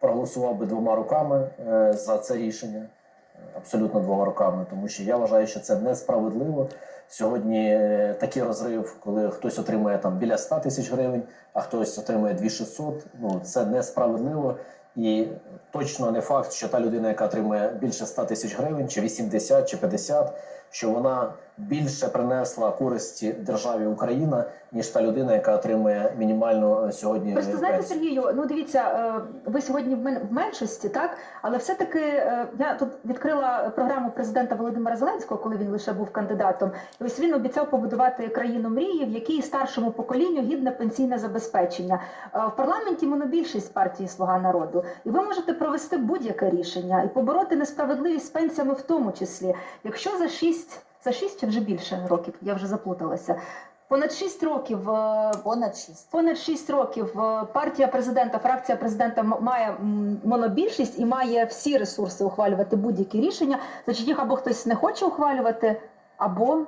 проголосував би двома руками е, за це рішення. Абсолютно двома руками, тому що я вважаю, що це несправедливо. Сьогодні е, такий розрив, коли хтось отримує там біля 100 тисяч гривень, а хтось отримує 2600, Ну це несправедливо. І точно не факт, що та людина, яка отримує більше 100 тисяч гривень, чи 80, чи 50, що вона більше принесла користі державі Україна, ніж та людина, яка отримує мінімальну е, сьогодні. Просто знаєте. Сергію, ну дивіться, е, ви сьогодні в меншості, так? Але все-таки е, я тут відкрила програму президента Володимира Зеленського, коли він лише був кандидатом. І ось він обіцяв побудувати країну мрії, в якій старшому поколінню гідне пенсійне забезпечення. В парламенті монобільшість партії Слуга народу, і ви можете провести будь-яке рішення і побороти несправедливість з пенсіями, в тому числі, якщо за шість за шість чи вже більше років, я вже заплуталася. Понад шість років е, Понад шість. Понад 6 років е, партія президента, фракція президента має монобільшість і має всі ресурси ухвалювати будь-які рішення. Значить, їх або хтось не хоче ухвалювати, або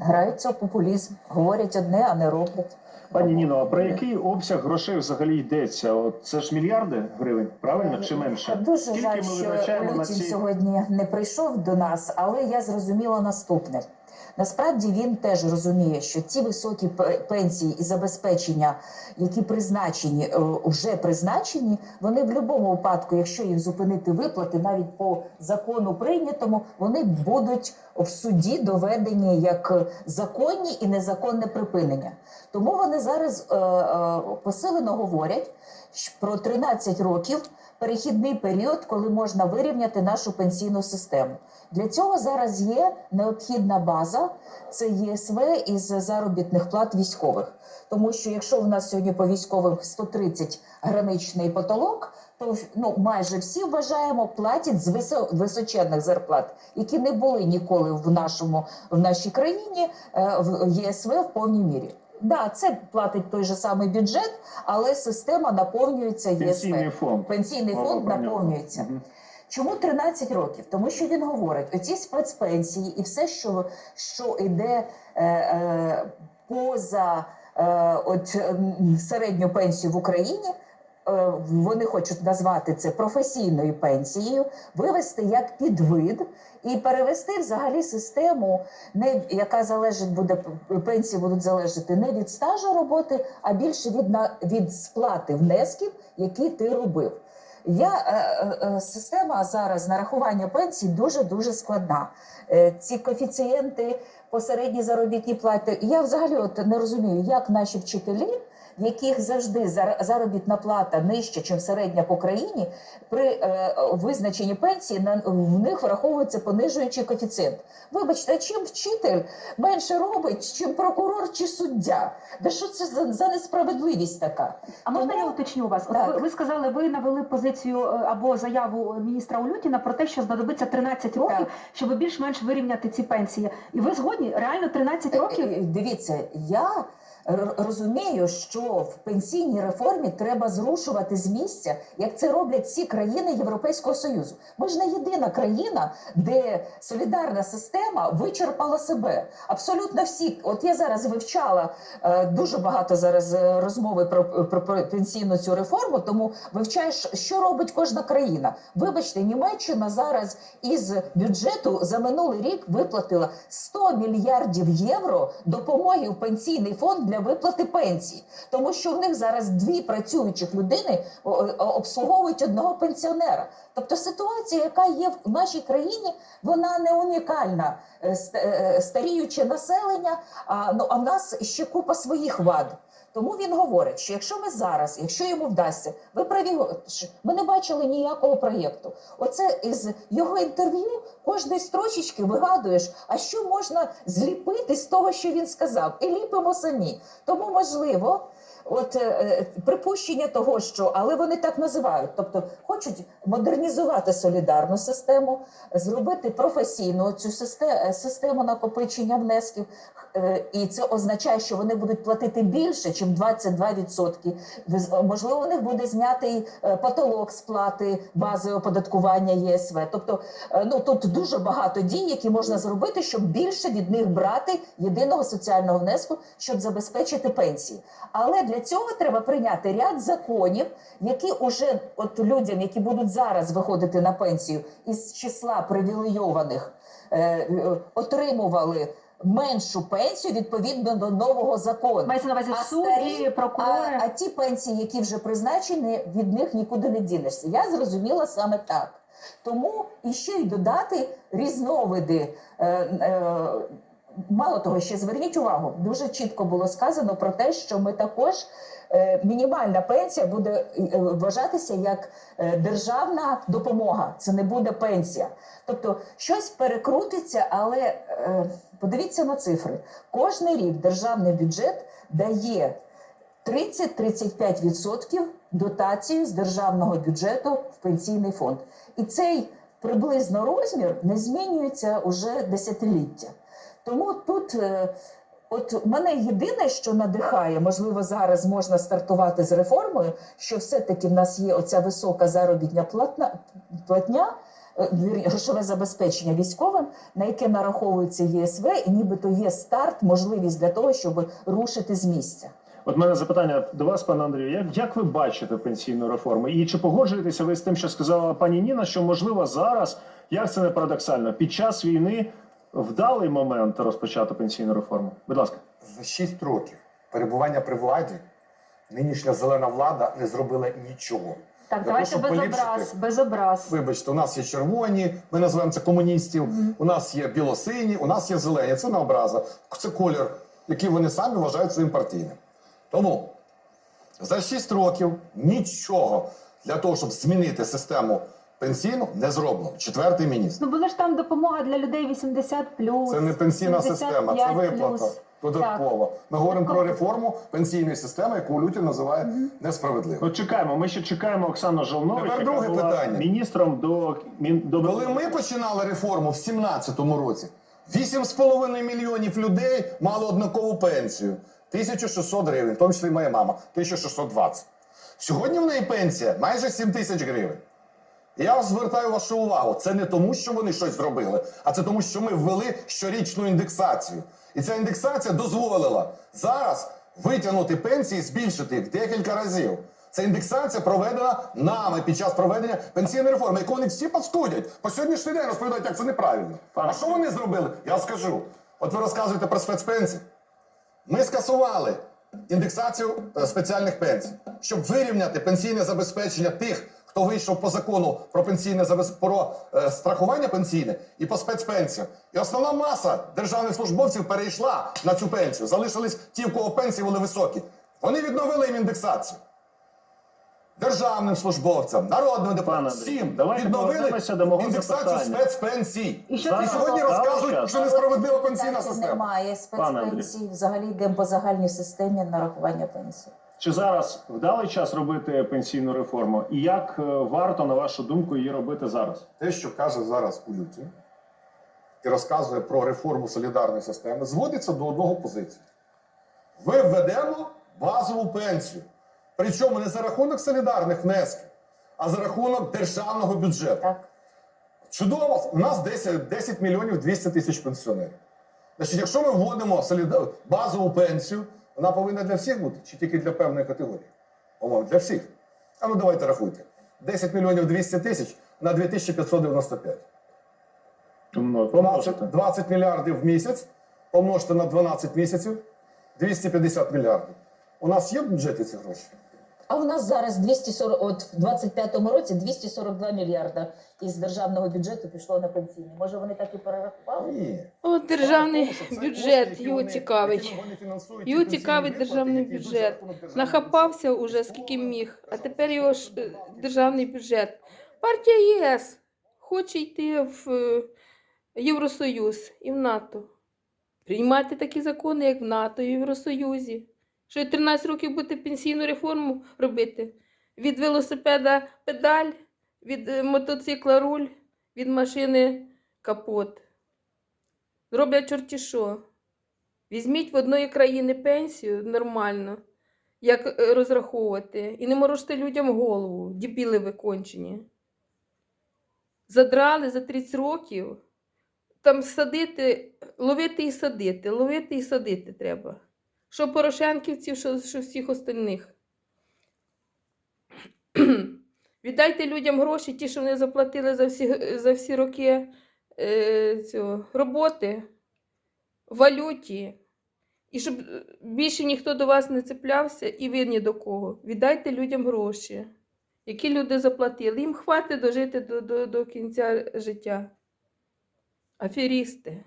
Граються в популізм, говорять одне, а не роблять. Пані Ніно, а про який обсяг грошей взагалі йдеться? От це ж мільярди гривень, правильно чи менше? Дуже Скільки жаль, ми що Путін ці- сьогодні не прийшов до нас, але я зрозуміла наступне. Насправді він теж розуміє, що ці високі пенсії і забезпечення, які призначені, е, вже призначені, вони в будь-якому випадку, якщо їх зупинити виплати, навіть по закону прийнятому, вони будуть в суді доведені як законні і незаконне припинення. Тому вони зараз е, е, посилено говорять про 13 років перехідний період, коли можна вирівняти нашу пенсійну систему. Для цього зараз є необхідна база, це ЄСВ із заробітних плат військових. Тому що якщо в нас сьогодні по військових 130 граничний потолок, то ну майже всі вважаємо платять з висо- височенних зарплат, які не були ніколи в нашому в нашій країні е, в ЄСВ в повній мірі. Да, це платить той же самий бюджет, але система наповнюється ЄСП. Пенсійний фонд. Пенсійний фонд наповнюється. Чому 13 років? Тому що він говорить, оці спецпенсії і все, що, що йде е, е, поза е, от, середню пенсію в Україні. Е, Вони хочуть назвати це професійною пенсією, вивести як підвид і перевести взагалі систему, не яка залежить буде пенсії будуть залежати не від стажу роботи, а більше від на від сплати внесків, які ти робив. Я е, е, система зараз нарахування пенсій дуже дуже складна. Ці коефіцієнти по середній заробітній платі. Я взагалі от не розумію, як наші вчителі, в яких завжди зар- заробітна плата нижча, ніж середня по країні, при е, визначенні пенсії на в них враховується понижуючий коефіцієнт. Вибачте, чим вчитель менше робить, чим прокурор чи суддя? Да що це за, за несправедливість така? а можна Тому- я уточню вас? От Так. ви, ви сказали, ви навели позицію е, або заяву міністра Улютіна про те, що знадобиться 13 років, Так. щоб більш-менш вирівняти ці пенсії. І ви згодні? Реально 13 Е, років? Дивіться, я розумію, що в пенсійній реформі треба зрушувати з місця, як це роблять всі країни Європейського Союзу. Ми ж не єдина країна, де солідарна система вичерпала себе. Абсолютно всі. От я зараз вивчала е, дуже багато зараз е, розмови про, про, про пенсійну цю реформу, тому вивчаєш, що робить кожна країна. Вибачте, Німеччина зараз із бюджету за минулий рік виплатила 100 мільярдів євро допомоги в пенсійний фонд для виплати пенсії, тому що в них зараз дві працюючих людини обслуговують одного пенсіонера. Тобто ситуація, яка є в нашій країні, вона не унікальна. Е, е, Старіюче населення, а, ну, а в нас ще купа своїх вад. Тому він говорить, що якщо ми зараз, якщо йому вдасться, ви праві, ми не бачили ніякого проєкту. Оце із його інтерв'ю кожної строчечки вигадуєш, а що можна зліпити з того, що він сказав, і ліпимо самі. Тому можливо. От е, е, припущення того, що але вони так називають, тобто хочуть модернізувати солідарну систему, зробити професійну цю систему, систему накопичення внесків, Е, і це означає, що вони будуть платити більше, ніж 22%. Віз- Можливо, у них буде знятий е, потолок сплати бази оподаткування ЄСВ. Тобто, е, ну тут дуже багато дій, які можна зробити, щоб більше від них брати єдиного соціального внеску, щоб забезпечити пенсії. Але для для цього треба прийняти ряд законів, які уже от людям, які будуть зараз виходити на пенсію із числа привілейованих, е, е, отримували меншу пенсію відповідно до нового закону. Мається на увазі А судді, старі- прокурори. А, а ті пенсії, які вже призначені, від них нікуди не дінешся. Я зрозуміла саме так. Тому і ще й додати різновиди. Е, е, мало того, ще зверніть увагу, дуже чітко було сказано про те, що ми також. е, Мінімальна пенсія буде е, вважатися як е, державна допомога. Це не буде пенсія. Тобто щось перекрутиться, але подивіться на цифри. Кожний рік державний бюджет дає 30-35% дотацію з державного бюджету в пенсійний фонд. І цей приблизно розмір не змінюється уже десятиліття. Тому тут. е, От мене єдине, що надихає, можливо, зараз можна стартувати з реформою, що все-таки в нас є оця висока заробітня платна, платня, е, грошове забезпечення військовим, на яке нараховується ЄСВ, і нібито є старт, можливість для того, щоб рушити з місця. От мене запитання до вас, пане Андрію. Як, як ви бачите пенсійну реформу? І чи погоджуєтеся ви з тим, що сказала пані Ніна, що можливо зараз, як це не парадоксально, під час війни вдалий момент розпочати пенсійну реформу? Будь ласка. За 6 років перебування при владі нинішня зелена влада не зробила нічого. Так, для давайте без образ, без образ. Вибачте, у нас є червоні, ми називаємо це комуністів, у нас є білосині, у нас є зелені. Це не образа. Це колір, який вони самі вважають своїм партійним. Тому за 6 років нічого для того, щоб змінити систему пенсійну, не зроблено. Четвертий міністр. Ну була ж там допомога для людей 80 Це не пенсійна система, це виплата додаткова. Ми говоримо про реформу пенсійної системи, яку Лютін називає несправедливою. От чекаємо. Ми ще чекаємо Оксану Жолнович, Тепер яка друге була питання. міністром до мін- до Коли ми починали реформу в 17-му році, 8,5 мільйонів людей мали однакову пенсію 1600 гривень, в тому числі моя мама 1620. Сьогодні в неї пенсія майже 7 тисяч гривень. Я звертаю вашу увагу, це не тому, що вони щось зробили, а це тому, що ми ввели щорічну індексацію. І ця індексація дозволила зараз витягнути пенсії, збільшити їх декілька разів. Ця індексація проведена нами під час проведення пенсійної реформи, яку вони всі паскудять. По сьогоднішній день розповідають, як це неправильно. А що вони зробили? Я скажу. От ви розказуєте про спецпенсії. Ми скасували індексацію е, спеціальних пенсій, щоб вирівняти пенсійне забезпечення тих, хто вийшов по закону про пенсійне про е, страхування пенсійне і по спецпенсіям. І основна маса державних службовців перейшла на цю пенсію. Залишились ті, в кого пенсії були високі. Вони відновили їм індексацію. Державним службовцям, народним депутатам, всім давайте відновили до мого індексацію спецпенсій. І що це сьогодні розказують, що несправедлива пенсійна система. Немає спецпенсій, взагалі йдемо по загальній системі нарахування пенсії. Чи зараз вдалий час робити пенсійну реформу? І як е, варто, на вашу думку, її робити зараз? те, що каже зараз у люті, і розказує про реформу солідарної системи, зводиться до одного позиції. Ми введемо базову пенсію. Причому не за рахунок солідарних внесків, а за рахунок державного бюджету. Чудово, у нас 10, 10 мільйонів 200 тисяч пенсіонерів. Значить, якщо ми вводимо соліда- базову пенсію, вона повинна для всіх бути чи тільки для певної категорії? По-моєму, для всіх. А ну давайте рахуйте. 10 мільйонів 200 тисяч на 2595. 20, 20 мільярдів в місяць помножте на 12 місяців 250 мільярдів. У нас є в бюджеті ці гроші? А у нас зараз 240, от в 25-му році 242 мільярда із державного бюджету пішло на пенсійні. Може вони так і перерахували? Ні. О, державний Тому бюджет його цікавить. Його цікавить державний бюджет. Нахапався уже скільки міг, а тепер його ж е, державний бюджет. Партія ЄС хоче йти в е, Євросоюз і в НАТО. Приймати такі закони, як в НАТО і в Євросоюзі. Що й 13 років бути пенсійну реформу робити. Від велосипеда педаль, від е, мотоцикла руль, від машини капот. Роблять чорті що. Візьміть в одної країни пенсію нормально, як е, розраховувати, і не морочте людям голову, дібіли викончені. Задрали за 30 років. Там садити, ловити і садити, ловити і садити треба. Що Порошенківців, що, що всіх остальних. Віддайте людям гроші, ті, що вони заплатили за всі, за всі роки е, цього, роботи, валюті. І щоб більше ніхто до вас не цеплявся, і ви ні до кого. Віддайте людям гроші, які люди заплатили. Їм хватить дожити до, до, до кінця життя. Аферісти.